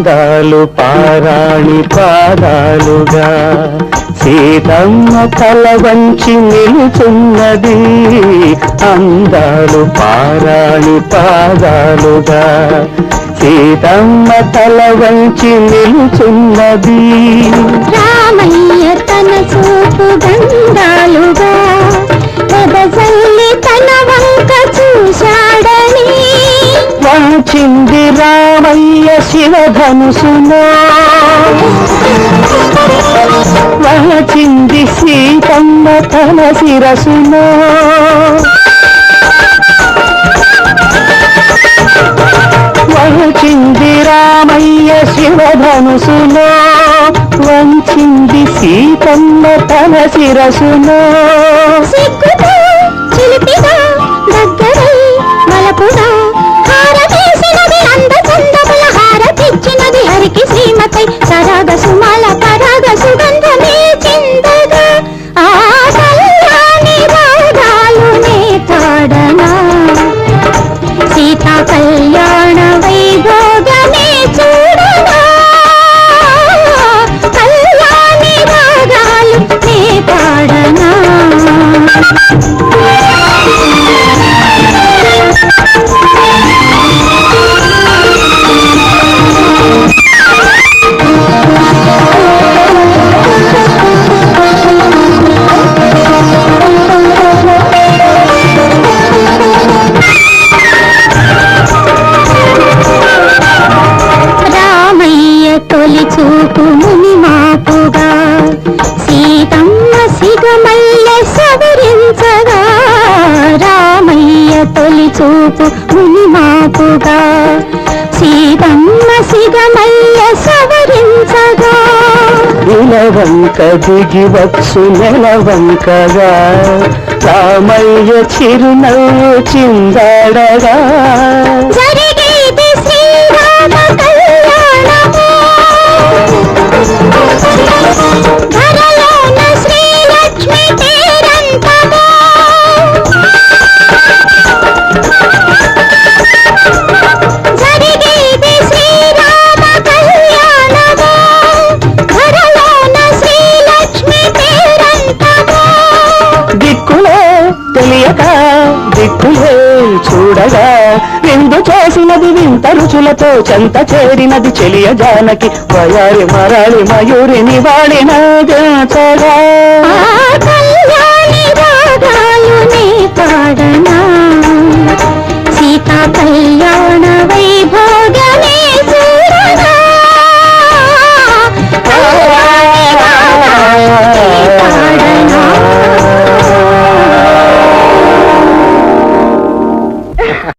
అందాలు పారాణి పాదాలుగా. సీతమ్మ తల వంచి నిలుచున్నది అందాలు పారాణి పాదాలుగా. సీతమ్మ తల వంచి నిలుచున్నది శివధనుసులో వంచింది సీతమ్మ తన శిరసులో. వహచింది రామయ్య శివధనుసులో వంచింది సీతమ్మ తన శిరసులో. సిగ్గుతో చిలిపిగా దగ్గరై మలపుగా సిగమల్లె సవరించగా రామయ్య తొలి చూపు మునిమాపుగా. సీతమ్మ సిగమయ్య సవరించగా. నిలవంక దిగి వచ్చు నెలవంకగా. రామయ్య చిరునవ్వు చిందడగా. చూడగా విందు చేసినది వింత రుచులతో చెంత చేరినది చెలియ జానకి. వయారి మరాళి మయూరిని వాడిన జాతగా